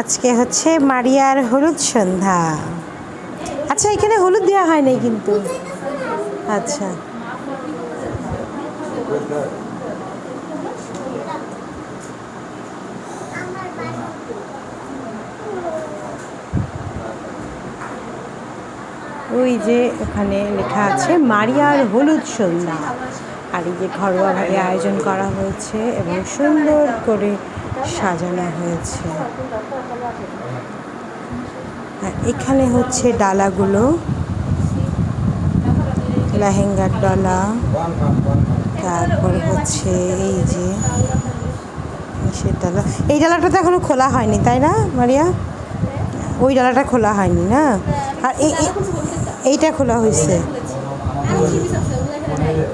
আজকে হচ্ছে মারিয়ার হলুদ সন্ধ্যা। আচ্ছা এখানে হলুদ দেওয়া হয় নাই কিন্তু। আচ্ছা। ওই যে ওখানে লেখা আছে, মারিয়ার হলুদ সন্ধ্যা। আর এই যে ঘরোয়াভাবে আয়োজন করা হয়েছে এবং সুন্দর করে সাজানো হয়েছে। আর এখানে হচ্ছে ডালাগুলো। লেহেঙ্গার ডালা। তারপর হচ্ছে এই যে ডালা? এই ডালাটা তো এখনও খোলা হয়নি তাই না মারিয়া? ওই ডালাটা খোলা হয়নি না? আর এই এই- এইটা খোলা হয়েছে।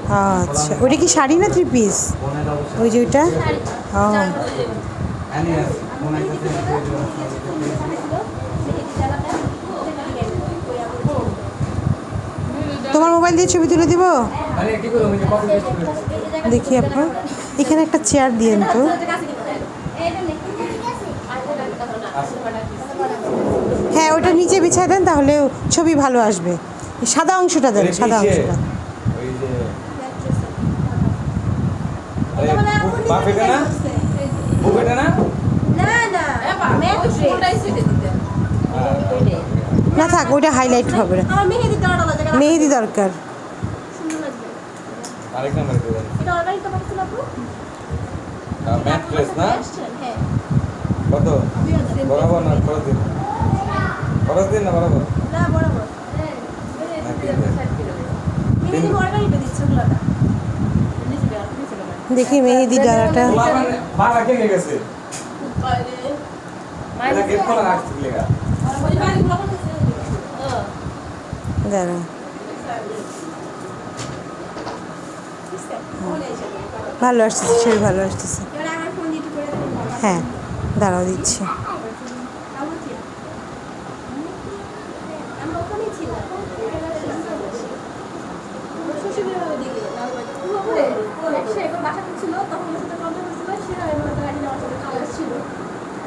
আচ্ছা ওটা কি শাড়ি না থ্রি পিস ওই যে ওইটা? ও। তোমার মোবাইল দিয়ে ছবি তুলে দিব? দেখি আপনার এখানে একটা চেয়ার দিয়েন তো। হ্যাঁ ওটা নিচে বিছায় দেন তাহলে ছবি ভালো আসবে। সাদা অংশটা দেন সাদা অংশটা। না? বুফেটা না। না থাক ওইটা হাইলাইট হবে। না মেহেদি দরকার। আরেক নাম্বার করে ম্যাট ড্রেস না কত? বরাবর না খরচ দিন? খরচ দিন না বরাবর? না তিন দিন। মেহেদি ডালাটা বাবা কে নিয়ে গেছে মেহেদি দাঁড়া। ভালো আসতেছে ছবি ভালো আসতেছে। হ্যাঁ দাঁড়াও দিচ্ছি।